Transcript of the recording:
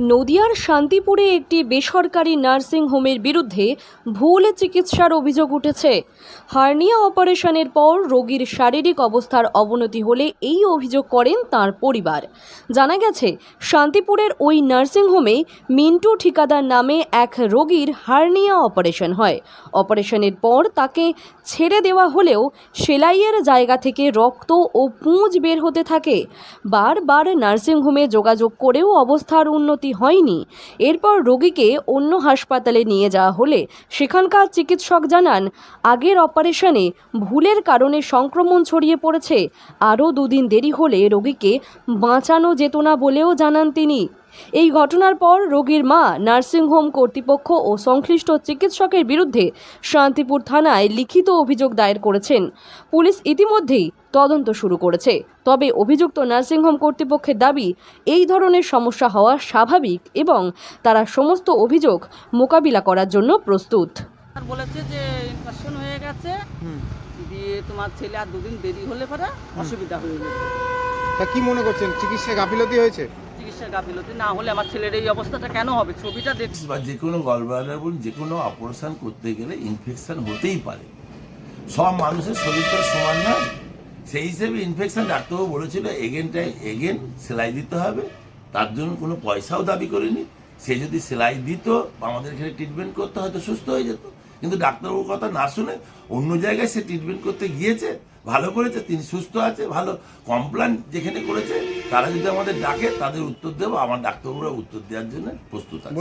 নদিয়ার শান্তিপুরে একটি বেসরকারি নার্সিং হোমের বিরুদ্ধে ভুল চিকিৎসার অভিযোগ উঠেছে। হার্নিয়া অপারেশনের পর রোগীর শারীরিক অবস্থার অবনতি হলে এই অভিযোগ করেন তার পরিবার। জানা গেছে, শান্তিপুরের ওই নার্সিং হোমে মিন্টু ঠিকাদার নামে এক রোগীর হার্নিয়া অপারেশন হয়। অপারেশনের পর তাকে ছেড়ে দেওয়া হলেও সেলাইয়ের জায়গা থেকে রক্ত ও পুঁজ বের হতে থাকে। বারবার নার্সিংহোমে যোগাযোগ করেও অবস্থার উন্নতি হয়নি। এরপর রোগীকে অন্য হাসপাতালে নিয়ে যাওয়া হলে সেখানকার চিকিৎসক জানান, আগের অপারেশনে ভুলের কারণে সংক্রমণ ছড়িয়ে পড়েছে। আরও দুদিন দেরি হলে রোগীকে বাঁচানো যেত না বলেও জানান তিনি। এই ঘটনার পর রোগীর মা নার্সিংহোম কর্তৃপক্ষ ও সংশ্লিষ্ট চিকিৎসকের বিরুদ্ধে শান্তিপুর থানায় লিখিত অভিযোগ দায়ের করেছেন। পুলিশ ইতিমধ্যেই তদন্ত শুরু করেছে। তবে অভিযুক্ত নার্সিংহোম কর্তৃপক্ষের দাবি এই ধরনের সমস্যা হওয়া স্বাভাবিক এবং তারা সমস্ত অভিযোগ মোকাবিলা করার জন্য প্রস্তুত। বলেছে যে ইনফেকশন হয়ে গেছে। দিয়ে তোমার ছেলে আর দুদিন দেরি হলে পরে অসুবিধা হয়ে যাবে। তা কি মনে করছেন? চিকিৎসায় গাফিলতি হয়েছে? চিকিৎসা গাফিলতি না হলে আমার ছেলের এই অবস্থাটা কেন হবে? ছবিটা দেখ বা যে কোনো গলব্লাডার বলুন যে কোনো অপারেশন করতে গেলে ইনফেকশন হতেই পারে। সব মানুষের শরীর তো আর সমান না সেই হিসেবে ইনফেকশন ডাক্তারবাবু বলেছিল এগেনটাই এগেন সেলাই দিতে হবে। তার জন্য কোনো পয়সাও দাবি করেনি। সে যদি সেলাই দিত, আমাদের এখানে ট্রিটমেন্ট করতে হয়তো সুস্থ হয়ে যেত। কিন্তু ডাক্তারবাবুর কথা না শুনে অন্য জায়গায় সে ট্রিটমেন্ট করতে গিয়েছে ভালো করেছে তিনি সুস্থ আছে ভালো কমপ্লেন যেখানে করেছে তারা যদি আমাদের ডাকে তাদের উত্তর দেবো আমার ডাক্তারবাবুরা উত্তর দেওয়ার জন্য প্রস্তুত আছে।